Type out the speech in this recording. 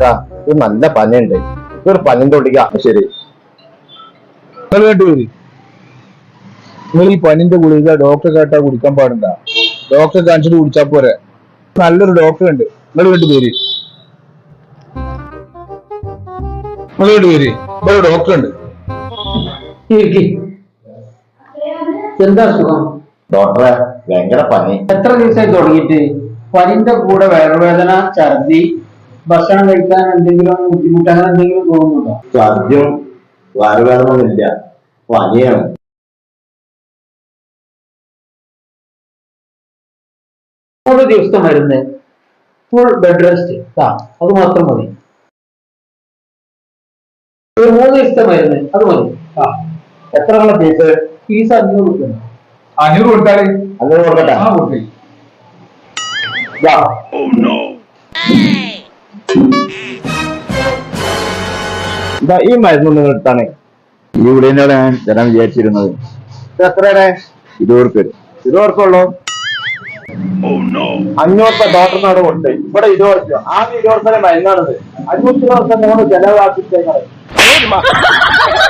ഇതാ, ഇത് നല്ല പനയുണ്ട്. ഇതൊരു പനി തൊടിക്കാം ശരി. നിങ്ങൾ ഈ പനിന്റെ ഗുളിക ഡോക്ടറെ കേട്ടാ കുടിക്കാൻ പാടില്ല. ഡോക്ടറെ കാണിച്ചിട്ട് കുടിച്ചാ പോരെ. നല്ലൊരു ഡോക്ടർ ഉണ്ട്. നിങ്ങൾ കേട്ട് പേര്. നിങ്ങൾ കേട്ട് പേര്. ഇവിടെ ഡോക്ടർ ഉണ്ട്. എന്താ സുഖം? ഡോക്ടറെ ഭയങ്കര പനി. എത്ര ദിവസമായി തുടങ്ങിയിട്ട്? പനിന്റെ കൂടെ വയറുവേദന ഛർദി ഭക്ഷണം കഴിക്കാൻ എന്തെങ്കിലും ബുദ്ധിമുട്ട് അങ്ങനെ എന്തെങ്കിലും തോന്നുന്നുണ്ടോ? ഛർദ്യം വയറുവേദനൊന്നുമില്ല പനിയാണ്. മൂന്ന് ദിവസത്തെ മരുന്ന്. ഫുൾ ബെഡ് റെസ്റ്റ് ആ അത് മാത്രം മതി. ഒരു മൂന്ന് ദിവസത്തെ മരുന്ന് അത് മതി. ആ എത്ര ഉള്ള ഫീസ് ഫീസ് അഞ്ഞൂറ് കൊടുക്കുന്നു അഞ്ഞൂറ് കൊടുത്താൽ അഞ്ഞൂറ് കൊടുക്കട്ടെ? ആ കൊടുത്തേ ഇതാ. ഈ മരുന്ന് നിങ്ങൾ എടുത്താണ് ഈ ഗുളികനോട് ഞാൻ തരാൻ വിചാരിച്ചിരുന്നത്. ഇത് എത്രയാണ്? ഇരുപത് പേര് ഇരുപത് ഉറപ്പുള്ളൂ അഞ്ഞൂറ് രൂപ ഡോക്ടറിനോട് കൊടുത്ത് ഇവിടെ ഇരുപത് രൂപ ഇതോർത്തന്നെ ഇരുപത് രൂപ മരുന്നാണിത്. അഞ്ഞൂറ്റി ഇരുപത് നമ്മൾ നിങ്ങൾ ചെലവാക്കിയിട്ടേക്കാണ്